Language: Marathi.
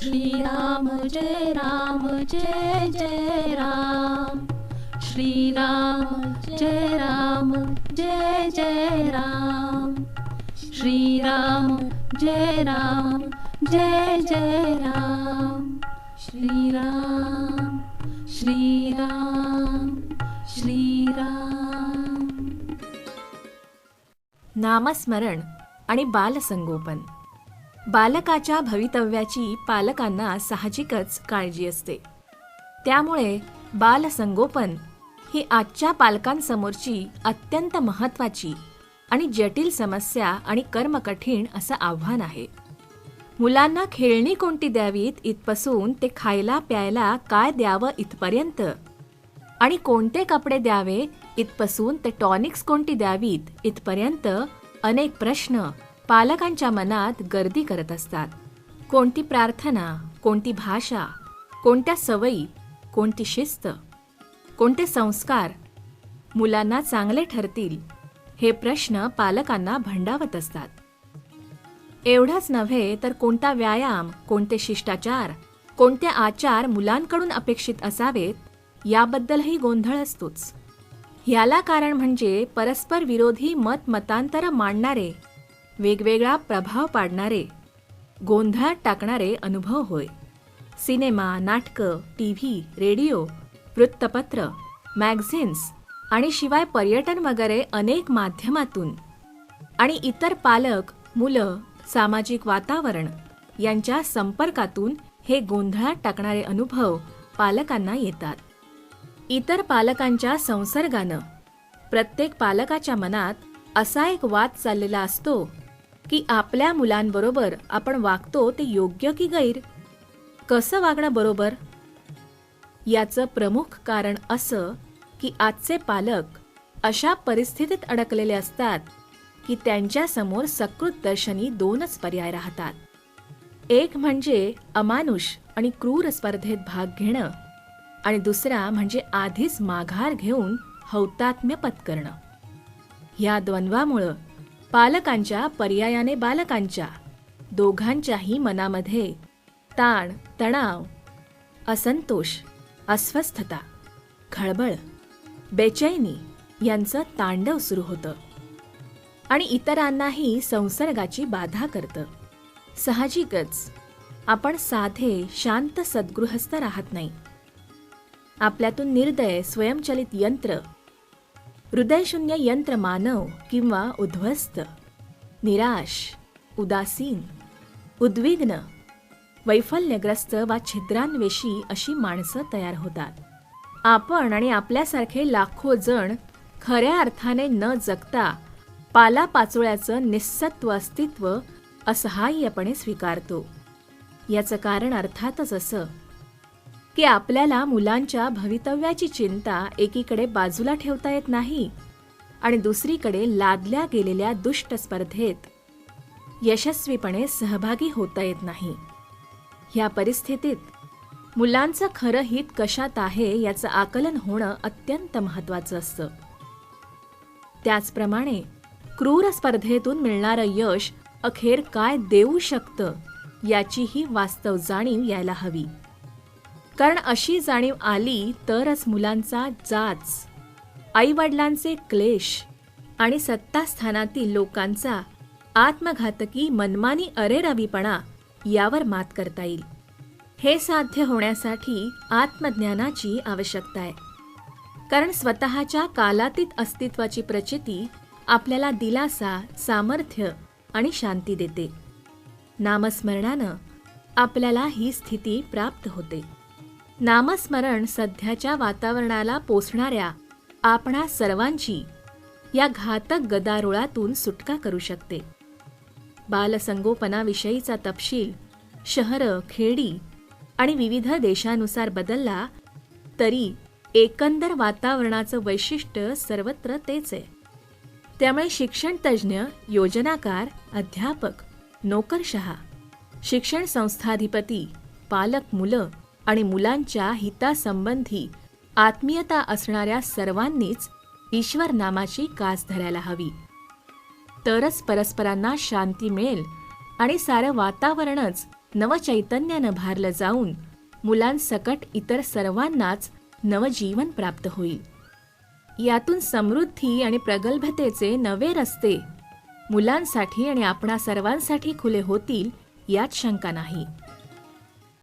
श्रीराम जय राम जय जय राम। श्रीराम जय राम जय जय राम। श्रीराम जय राम जय जय राम। श्रीराम श्रीराम श्रीराम। नामस्मरण आणि बालसंगोपन। बालकाच्या भवितव्याची पालकांना साहजिकच काळजी असते. त्यामुळे बालसंगोपन ही आजच्या पालकांसमोरची अत्यंत महत्त्वाची आणि जटिल समस्या आणि कर्मकठीण असं आव्हान आहे. मुलांना खेळणी कोणती द्यावीत इथपासून ते खायला प्यायला काय द्यावं इथपर्यंत? आणि कोणते कपडे द्यावे इथपासून ते टॉनिक्स कोणती द्यावीत इथपर्यंत? अनेक प्रश्न पालकांच्या मनात गर्दी करत असतात. कोणती प्रार्थना कोणती भाषा कोणत्या सवयी कोणती शिस्त कोणते संस्कार मुलांना चांगले ठरतील हे प्रश्न पालकांना भंडावत असतात. एवढंच नव्हे तर कोणता व्यायाम कोणते शिष्टाचार कोणते आचार मुलांकडून अपेक्षित असावेत याबद्दलही गोंधळ असतोच. याला कारण म्हणजे परस्पर विरोधी मत मतांतर मांडणारे वेगवेगळा प्रभाव पाडणारे गोंधळात टाकणारे अनुभव होय. सिनेमा नाटकं टी व्ही रेडिओ वृत्तपत्र मॅगझिन्स आणि शिवाय पर्यटन वगैरे अनेक माध्यमातून. आणि इतर पालक मुलं सामाजिक वातावरण यांच्या संपर्कातून हे गोंधळात टाकणारे अनुभव पालकांना येतात. इतर पालकांच्या संसर्गानं प्रत्येक पालकाच्या मनात असा एक वाद चाललेला असतो की आपल्या मुलांबरोबर आपण वागतो ते योग्य की गैर? कसं वागणं बरोबर? याचं प्रमुख कारण असं की आजचे पालक अशा परिस्थितीत अडकलेले असतात की त्यांच्यासमोर सकृत दर्शनी दोनच पर्याय राहतात. एक म्हणजे अमानुष आणि क्रूर स्पर्धेत भाग घेणं आणि दुसरा म्हणजे आधीच माघार घेऊन हौतात्म्य पत्करणं. ह्या द्वंद्वामुळं पालकांच्या पर्यायाने बालकांच्या दोघांच्याही मनामध्ये ताण तणाव असंतोष अस्वस्थता खळबळ बेचैनी यांचं तांडव सुरू होतं. आणि इतरांनाही संसर्गाची बाधा करतं. साहजिकच आपण साधे शांत सद्गृहस्थ राहत नाही. आपल्यातून निर्दय स्वयंचलित यंत्र हृदयशून्य यंत्र मानव किंवा उद्ध्वस्त निराश उदासीन उद्विग्न वैफल्यग्रस्त वा छिद्रांवेशी अशी माणसं तयार होतात. आपण आणि आपल्यासारखे लाखो जण खऱ्या अर्थाने न जगता पालापाचोळ्याचं निस्सत्व अस्तित्व असहाय्यपणे स्वीकारतो. याचं कारण अर्थातच असं की आपल्याला मुलांच्या भवितव्याची चिंता एकीकडे बाजूला ठेवता येत नाही आणि दुसरीकडे लादल्या गेलेल्या दुष्ट स्पर्धेत यशस्वीपणे सहभागी होता येत नाही. ह्या परिस्थितीत मुलांचं खरं हित कशात आहे याचं आकलन होणं अत्यंत महत्वाचं असतं. त्याचप्रमाणे क्रूर स्पर्धेतून मिळणारं यश अखेर काय देऊ शकतं याचीही वास्तव जाणीव यायला हवी. कारण अशी जाणीव आली तरच मुलांचा जाच आईवडिलांचे क्लेश आणि सत्तास्थानातील लोकांचा आत्मघातकी मनमानी अरेरवीपणा यावर मात करता येईल. हे साध्य होण्यासाठी आत्मज्ञानाची आवश्यकता आहे. कारण स्वतःच्या कालातीत अस्तित्वाची प्रचिती आपल्याला दिलासा सामर्थ्य आणि शांती देते. नामस्मरणानं आपल्याला ही स्थिती प्राप्त होते. नामस्मरण सध्याच्या वातावरणाला पोसणाऱ्या आपणा सर्वांची या घातक गदारोळातून सुटका करू शकते. बालसंगोपनाविषयीचा तपशील शहरं खेडी आणि विविध देशानुसार बदलला तरी एकंदर वातावरणाचं वैशिष्ट्य सर्वत्र तेच आहे. त्यामुळे शिक्षण तज्ज्ञ योजनाकार अध्यापक नोकरशहा शिक्षण संस्थाधिपती पालक मुलं आणि मुलांच्या हितासंबंधी आत्मीयता असणाऱ्या सर्वांनीच ईश्वर नामाची कास धरायला हवी. तरच परस्परांना शांती मिळेल आणि सारं वातावरणच नवचैतन्यानं भारलं जाऊन मुलांसकट इतर सर्वांनाच नवजीवन प्राप्त होईल. यातून समृद्धी आणि प्रगल्भतेचे नवे रस्ते मुलांसाठी आणि आपणा सर्वांसाठी खुले होतील यात शंका नाही.